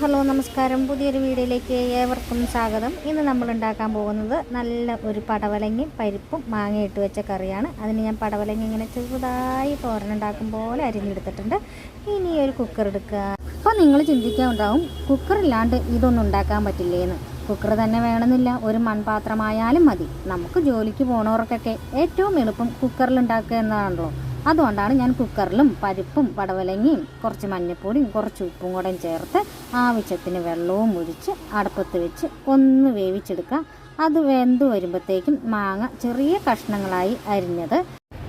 Hello നമസ്കാരം. പുതിയൊരു വീഡിയോയിലേക്ക് ഏവർക്കും സ്വാഗതം. ഇന്ന് നമ്മൾ ഉണ്ടാക്കാൻ പോകുന്നത് നല്ല ഒരു പടവലങ്ങയും പരിപ്പും മാങ്ങയിട്ട് വെച്ച കറിയാണ്. അതിന് ഞാൻ പടവലങ്ങി ഇങ്ങനെ ചെറുതായി തോരനുണ്ടാക്കും പോലെ അരിഞ്ഞെടുത്തിട്ടുണ്ട്. ഇനി ഒരു കുക്കർ എടുക്കുക. അപ്പോൾ നിങ്ങൾ ചിന്തിക്കാനുണ്ടാവും കുക്കറില്ലാണ്ട് ഇതൊന്നും ഉണ്ടാക്കാൻ പറ്റില്ലേന്ന്. കുക്കർ തന്നെ വേണമെന്നില്ല. ഒരു മൺപാത്രമായാലും മതി. നമുക്ക് ജോലിക്ക് പോണവർക്കൊക്കെ ഏറ്റവും എളുപ്പം കുക്കറിലുണ്ടാക്കുക എന്നതാണല്ലോ. അതുകൊണ്ടാണ് ഞാൻ കുക്കറിലും പരിപ്പും പടവലങ്ങയും കുറച്ച് മഞ്ഞപ്പൊടിയും കുറച്ച് ഉപ്പും കൂടെ ചേർത്ത് ആവശ്യത്തിന് വെള്ളവും ഒഴിച്ച് അടുപ്പത്ത് വെച്ച് ഒന്ന് വേവിച്ചെടുക്കുക. അത് വെന്ത് വരുമ്പോഴത്തേക്കും മാങ്ങ ചെറിയ കഷ്ണങ്ങളായി അരിഞ്ഞത്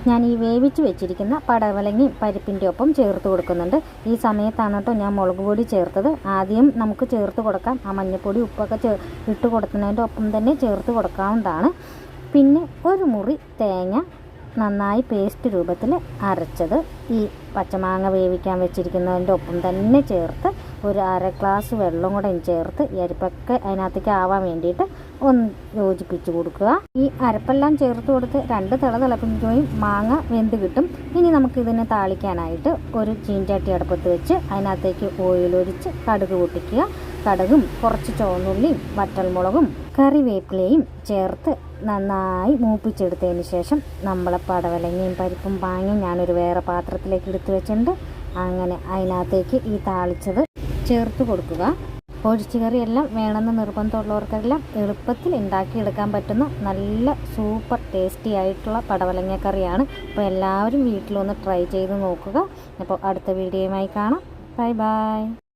ഞാൻ ഈ വേവിച്ച് വെച്ചിരിക്കുന്ന പടവലങ്ങയും പരിപ്പിന്റെ ഒപ്പം ചേർത്ത് കൊടുക്കുന്നുണ്ട്. ഈ സമയത്താണ് കേട്ടോ ഞാൻ മുളക് പൊടി ചേർത്തത്. ആദ്യം നമുക്ക് ചേർത്ത് കൊടുക്കാം. ആ മഞ്ഞപ്പൊടി ഉപ്പൊക്കെ ചേ ഇട്ട് കൊടുക്കുന്നതിന്റെ ഒപ്പം തന്നെ ചേർത്ത് കൊടുക്കാവുന്നതാണ്. പിന്നെ ഒരു മുറി തേങ്ങ നന്നായി പേസ്റ്റ് രൂപത്തിൽ അരച്ചത്. ഈ പച്ചമാങ്ങ വേവിക്കാൻ വെച്ചിരിക്കുന്നതിന്റെ ഒപ്പം തന്നെ ചേർത്ത് ഒരു അര ഗ്ലാസ് വെള്ളം കൂടെ ചേർത്ത് ഈ അരിപ്പൊക്കെ അതിനകത്തേക്ക് ആവാൻ വേണ്ടിയിട്ട് ഒന്ന് യോജിപ്പിച്ച് കൊടുക്കുക. ഈ അരപ്പെല്ലാം ചേർത്ത് കൊടുത്ത് രണ്ട് തിള തിളപ്പിക്കുകയും മാങ്ങ വെന്ത് കിട്ടും. ഇനി നമുക്ക് ഇതിനെ താളിക്കാനായിട്ട് ഒരു ചീൻചട്ടി അടുപ്പത്ത് വെച്ച് അതിനകത്തേക്ക് ഓയിലൊഴിച്ച് കടുക് പൊട്ടിക്കുക. കടുകും കുറച്ച് ചുവന്നുള്ളിയും വറ്റൽമുളകും കറിവേപ്പിലയും ചേർത്ത് നന്നായി മൂപ്പിച്ചെടുത്തതിന് ശേഷം നമ്മളെ പടവലങ്ങയും പരിപ്പും പാങ്ങയും ഞാനൊരു വേറെ പാത്രത്തിലേക്ക് എടുത്തു വെച്ചിട്ടുണ്ട്. അങ്ങനെ അതിനകത്തേക്ക് ഈ താളിച്ചത് ചേർത്ത് കൊടുക്കുക. ഒഴിച്ചുകറിയെല്ലാം വേണമെന്ന് നിർബന്ധമുള്ളവർക്കെല്ലാം എളുപ്പത്തിൽ ഉണ്ടാക്കിയെടുക്കാൻ പറ്റുന്ന നല്ല സൂപ്പർ ടേസ്റ്റി ആയിട്ടുള്ള പടവലങ്ങ കറിയാണ്. അപ്പോൾ എല്ലാവരും വീട്ടിലൊന്ന് ട്രൈ ചെയ്ത് നോക്കുക. അപ്പോൾ അടുത്ത വീഡിയോയുമായി കാണാം. Bye bye.